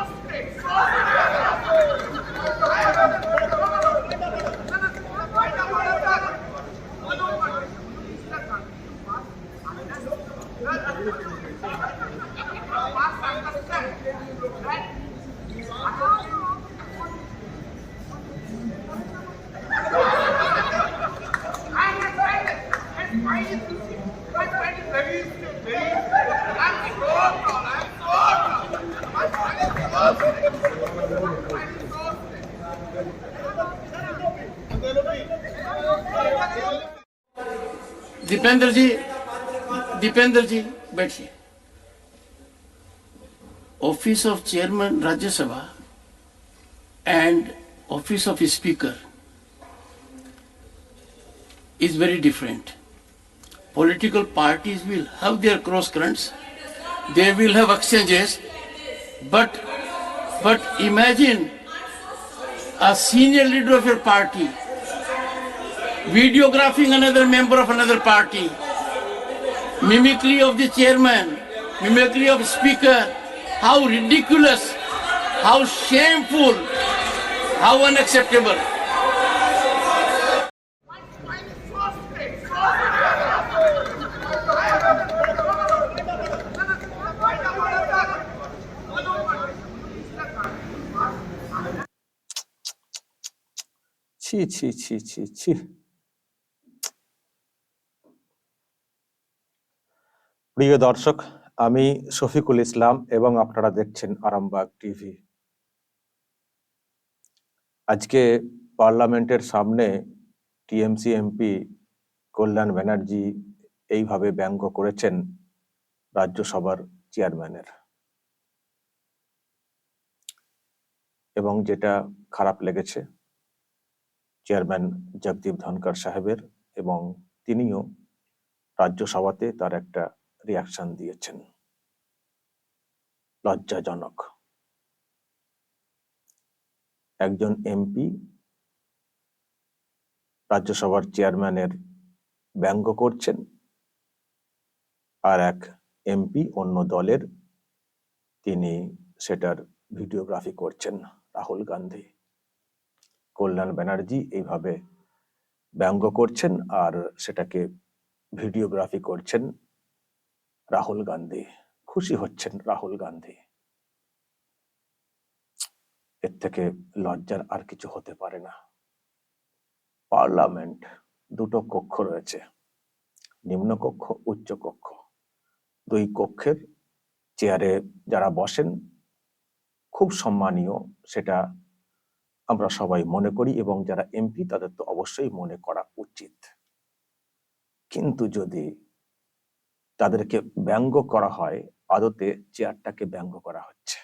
Austin! Dipendra जी दीपेंद्र जी, बैठिए। Office of chairman Rajya Sabha and office of speaker is very different political parties will have their cross currents they will have exchanges but but imagine a senior leader of your party videographing another member of another party mimicry of the chairman mimicry of speaker how ridiculous how shameful how unacceptable ছি ছি ছি ছি ছি প্রিয় দর্শক, আমি শফিকুল ইসলাম এবং আপনারা দেখছেন আরামবাগ টিভি। আজকে পার্লামেন্টের সামনে টিএমসি এমপি কল্যাণ ব্যানার্জি এইভাবে ব্যঙ্গ করেছেন রাজ্যসভার চেয়ারম্যানের। এবং যেটা খারাপ লেগেছে, চেয়ারম্যান জগদীপ ধনকর সাহেবের এবং তিনিও রাজ্যসভাতে তার একটা রিয়াকশন দিয়েছেন। লজ্জাজনক। একজন এমপি রাজ্যসভার চেয়ারম্যানের ব্যঙ্গ করছেন আর এক এমপি অন্য দলের তিনি সেটার ভিডিওগ্রাফি করছেন রাহুল গান্ধী। কল্যাণ ব্যানার্জি এইভাবে ব্যঙ্গ করছেন আর সেটাকে ভিডিওগ্রাফি করছেন রাহুল গান্ধী। খুশি হচ্ছেন রাহুল গান্ধী। এর থেকে লজ্জার আর কিছু হতে পারে না। পার্লামেন্ট, দুটো কক্ষ রয়েছে। নিম্ন কক্ষ, উচ্চ কক্ষ। দুই কক্ষের চেয়ারে যারা বসেন, খুব সম্মানীয়, সেটা আমরা সবাই মনে করি এবং যারা এমপি, তাদের তো অবশ্যই মনে করা উচিত। কিন্তু যদি তাদেরকে ব্যঙ্গ করা হয়, আদতে চেয়ারটাকে ব্যঙ্গ করা হচ্ছে।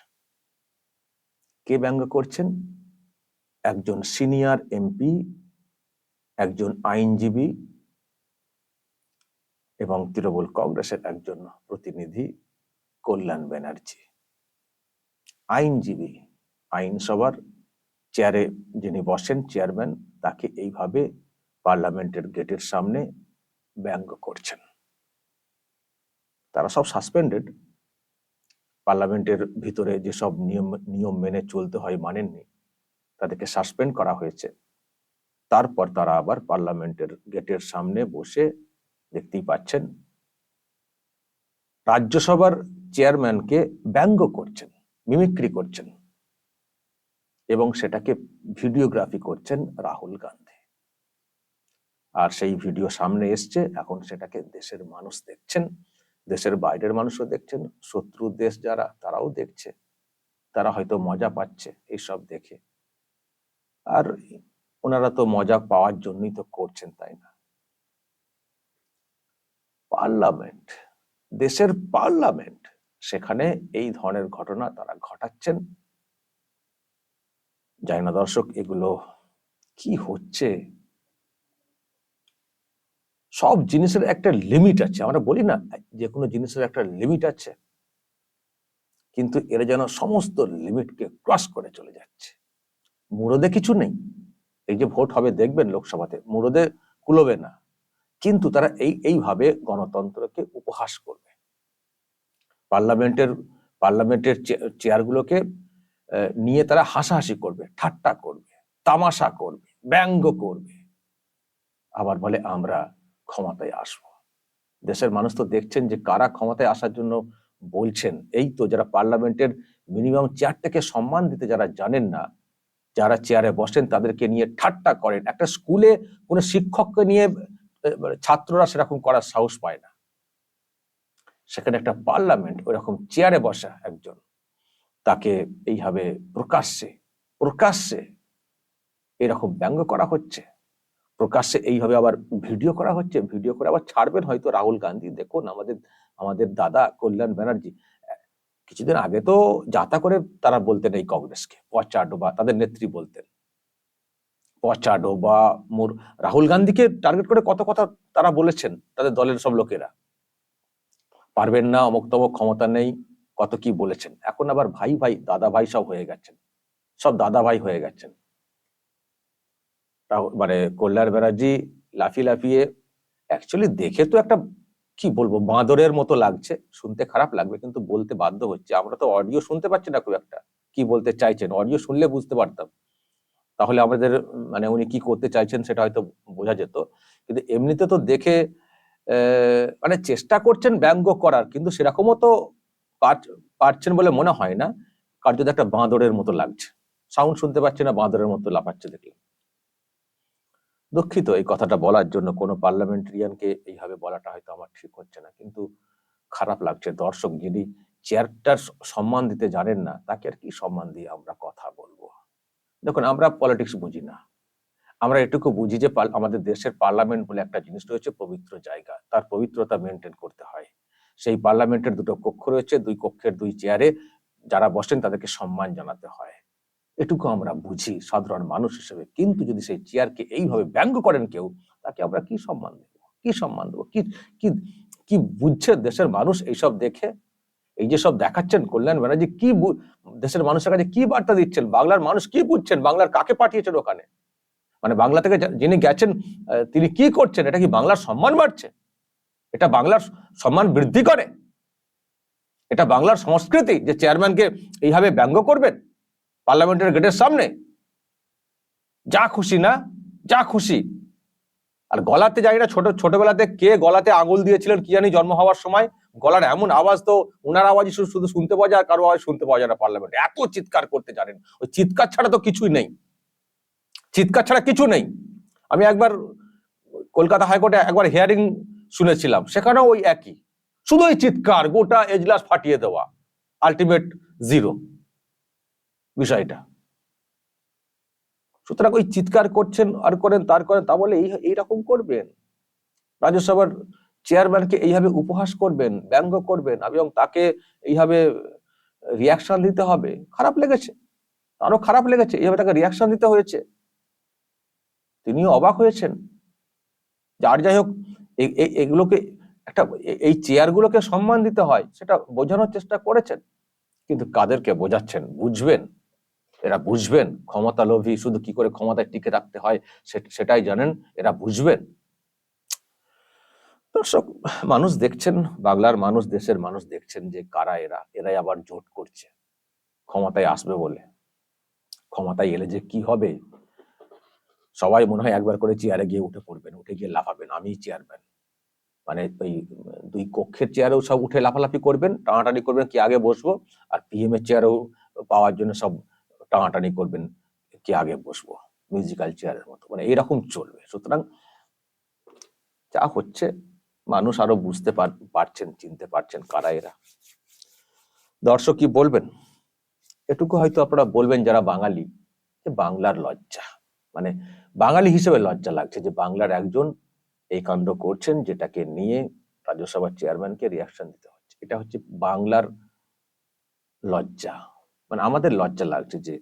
কে ব্যঙ্গ করছেন? একজন সিনিয়র এমপি, একজন আইনজীবী এবং তৃণমূল কংগ্রেসের একজন প্রতিনিধি কল্যাণ ব্যানার্জি। আইনজীবী, আইনসভার চেয়ারে যিনি বসেন, চেয়ারম্যান, তাকে এইভাবে পার্লামেন্টের গেটের সামনে ব্যঙ্গ করছেন। তারা সব সাসপেন্ডেড পার্লামেন্টের ভিতরে যেসব নিয়ম নিয়ম মেনে চলতে হয়, মানেননি, তাদেরকে সাসপেন্ড করা হয়েছে। তারপর তারা আবার পার্লামেন্টের গেটের সামনে বসে দেখতেই পাচ্ছেন, রাজ্যসভার চেয়ারম্যানকে ব্যঙ্গ করছেন মিমিক্রি করছেন এবং সেটাকে ভিডিওগ্রাফি করছেন রাহুল গান্ধী। আর সেই ভিডিও সামনে এসছে, এখন সেটাকে দেশের মানুষ দেখছেন। দেশের বাইরের মানুষও দেখছেন, শত্রু দেশ যারা, তারাও দেখছে। তারা হয়তো মজা পাচ্ছে এইসব দেখে। আর ওনারা তো মজা পাওয়ার জন্যই তো করছেন, তাই না? পার্লামেন্ট, দেশের পার্লামেন্ট, সেখানে এই ধরনের ঘটনা তারা ঘটাচ্ছেন। জানি না দর্শক, এগুলো কি হচ্ছে? সব জিনিসের একটা লিমিট আছে। আমরা বলি না যে কোনো জিনিসের একটা লিমিট আছে, কিন্তু এরা যেন সমস্ত লিমিটকে ক্রস করে চলে যাচ্ছে। মুরদে কিছু নেই। এই যে ভোট হবে, দেখবেন লোকসভাতে, মুরদে কুলোবে না। কিন্তু তারা এই, এইভাবে গণতন্ত্রকে উপহাস করবে। পার্লামেন্টের পার্লামেন্টের চেয়ারগুলোকে নিয়ে তারা হাসাহাসি করবে, ঠাট্টা করবে, তামাশা করবে, ব্যঙ্গ করবে। আবার বলে, আমরা ক্ষমতায় আসব। দেশের মানুষ তো দেখছেন যে কারা ক্ষমতায় আসার জন্য বলছেন। এই তো যারা পার্লামেন্টের মিনিমাম চেয়ারটাকে সম্মান দিতে যারা জানেন না যারা চেয়ারে বসেন তাদেরকে নিয়ে ঠাট্টা করেন। একটা স্কুলে কোনো শিক্ষককে নিয়ে আহ, ছাত্ররা সেরকম করার সাহস পায় না। সেখানে একটা পার্লামেন্ট ওইরকম চেয়ারে বসা একজন তাকে এইভাবে প্রকাশ্যে প্রকাশ্যে এরকম ব্যঙ্গ করা হচ্ছে। প্রকাশ্যে এইভাবে আবার ভিডিও করা হচ্ছে, ভিডিও করে আবার ছাড়বেন হয়তো রাহুল গান্ধী। দেখুন আমাদের আমাদের দাদা কল্যাণ ব্যানার্জি, কিছুদিন আগে তো যাতা করে তারা বলতেন এই কংগ্রেসকে পচা ডোবা তাদের নেত্রী বলতেন। পচা ডোবা মোর, রাহুল গান্ধীকে টার্গেট করে কত কথা তারা বলেছেন তাদের দলের সব লোকেরা। পারবেন না, অমুক তমক ক্ষমতা নেই, কত কি বলেছেন। এখন আবার ভাই ভাই, দাদা ভাই সব হয়ে গেছেন। সব দাদা ভাই হয়ে গেছেন। মানে কল্যাণ ব্যানার্জি লাফিয়ে লাফিয়ে অ্যাকচুয়ালি দেখে তো একটা, কি বলব, বাঁদরের মতো লাগছে। শুনতে খারাপ লাগবে, কিন্তু বলতে বাধ্য হচ্ছে। আমরা তো অডিও শুনতে পাচ্ছি না খুব একটা। কি বলতে চাইছেন? অডিও শুনলে বুঝতে পারতাম। তাহলে আমাদের মানে উনি কি করতে চাইছেন সেটা হয়তো বোঝা যেত। কিন্তু এমনিতে তো দেখে মানে চেষ্টা করছেন ব্যঙ্গ করার, কিন্তু সেরকমও তো পার- পারছেন বলে মনে হয় না। কার্যত একটা বাঁদরের মতো লাগছে। সাউন্ড শুনতে পাচ্ছে না, বাঁদরের মতো লাফাচ্ছে দেখলাম। দুঃখিত এই কথাটা বলার জন্য। কোনো পার্লামেন্টারিয়ানকে এইভাবে বলাটা হয়তো আমার ঠিক হচ্ছে না। কিন্তু খারাপ লাগছে। দর্শক যিনি চেয়ারটার সম্মান দিতে জানেন না, তাকে আর কি সম্মান দিয়ে আমরা কথা বলব? দেখুন, আমরা পলিটিক্স বুঝি না। আমরা এটুকু বুঝি যে আমাদের দেশের পার্লামেন্ট বলে একটা জিনিস রয়েছে, পবিত্র জায়গা। তার পবিত্রতা মেনটেন করতে হয়। সেই পার্লামেন্টের দুটো কক্ষ রয়েছে, দুই কক্ষের দুই চেয়ারে যারা বসেন তাদেরকে সম্মান জানাতে হয়। এটুকু আমরা বুঝি সাধারণ মানুষ হিসেবে। কিন্তু যদি সেই চেয়ারকে এইভাবে ব্যঙ্গ করেন কেউ, তাকে আমরা কি সম্মান দেব? কি সম্মান দেবো? কি কি কি বুঝছে দেশের মানুষ এইসব দেখে? এই যে সব দেখাচ্ছেন কল্যাণ ব্যানার্জি, কি দেশের মানুষের কাছে কি বার্তা দিচ্ছেন? বাংলার মানুষ কি বুঝছেন? বাংলার কাকে পাঠিয়েছেন ওখানে? মানে বাংলা থেকে যিনি গেছেন তিনি কি করছেন? এটা কি বাংলার সম্মান বাড়ছে? এটা বাংলার সম্মান বৃদ্ধি করে? এটা বাংলার সংস্কৃতি যে চেয়ারম্যানকে এইভাবে ব্যঙ্গ করবেন? পার্লামেন্টের গেটের সামনে। যা খুশি না, যা খুশি। আর গলাতে জানি না, ছোট ছোটবেলাতে কে গলাতে আঙুল দিয়েছিলেন কি জানি জন্ম হওয়ার সময়। গলার এমন আওয়াজ তো উনার আওয়াজই শুধু শুনতে পাওয়া যায় কারও আওয়াজ শুনতে পাওয়া যায় না পার্লামেন্টে। এত চিৎকার করতে জানেন। ওই চিৎকার ছাড়া তো কিছুই নেই। চিৎকার ছাড়া কিছু নেই। আমি একবার কলকাতা হাইকোর্টে একবার হিয়ারিং শুনেছিলাম। সেখানেও ওই একই। শুধু ওই চিৎকার, গোটা এজলাস ফাটিয়ে দেওয়া। Ultimate zero. বিষয়টা। সুতরাং ওই চিৎকার করছেন আর করেন, তার করেন, তা বলে এই, এইরকম করবেন। রাজ্যসভার চেয়ারম্যানকে এইভাবে উপহাস করবেন, ব্যঙ্গ করবেন এবং তাকে এইভাবে রিয়াকশন দিতে হবে। খারাপ লেগেছে। তারও খারাপ লেগেছে, এইভাবে তাকে রিয়াকশন দিতে হয়েছে। তিনিও অবাক হয়েছেন। যার যাই হোক এগুলোকে একটা এই চেয়ারগুলোকে সম্মান দিতে হয়, সেটা বোঝানোর চেষ্টা করেছেন। কিন্তু কাদেরকে বোঝাচ্ছেন, বুঝবেন। এরা বুঝবেন ক্ষমতা লোভী শুধু কি করে ক্ষমতায় টিকে রাখতে হয় সেটাই জানেন, এরা বুঝবেন। দর্শক, মানুষ দেখছেন, বাংলার মানুষ, দেশের মানুষ দেখছেন যে কারা এরা, এরাই আবার জোট করছে, ক্ষমতায় আসবে বলে। ক্ষমতায় এলে যে কি হবে? সবাই মনে হয় একবার করে চেয়ারে গিয়ে উঠে পড়বেন, উঠে গিয়ে লাফাবেন, আমি চেয়ারম্যান। মানে ওই দুই কক্ষের চেয়ারেও সব উঠে লাফালাফি করবেন, টানাটানি করবেন, কি আগে বসবো? আর পিএম এর চেয়ারেও পাওয়ার জন্য সব টানাটানি করবেন, কি আগে বসবো? মিউজিক্যাল চেয়ারের মতো। মানে এরকম চলবে। সুতরাং যা হচ্ছে, মানুষ আরও বুঝতে পার- পারছেন, চিনতে পারছেন কারা এরা। দর্শক কি বলবেন? এটুকু হয়তো আপনারা বলবেন যারা বাঙালি, যে বাংলার লজ্জা। মানে বাঙালি হিসেবে লজ্জা লাগছে যে বাংলার একজন এই কাণ্ড করছেন যেটাকে নিয়ে রাজ্যসভার চেয়ারম্যানকে রিয়াকশন দিতে হচ্ছে। এটা হচ্ছে বাংলার লজ্জা। মানে আমাদের লজ্জা লাগছে যে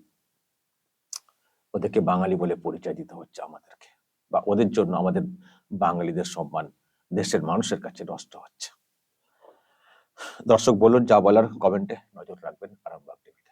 ওদেরকে বাঙালি বলে পরিচয় দিতে হচ্ছে আমাদেরকে বা ওদের জন্য আমাদের বাঙালিদের সম্মান দেশের মানুষের কাছে নষ্ট হচ্ছে। দর্শক বলুন যা বলার কমেন্টে নজর রাখবেন, আরামবাগ টিভি।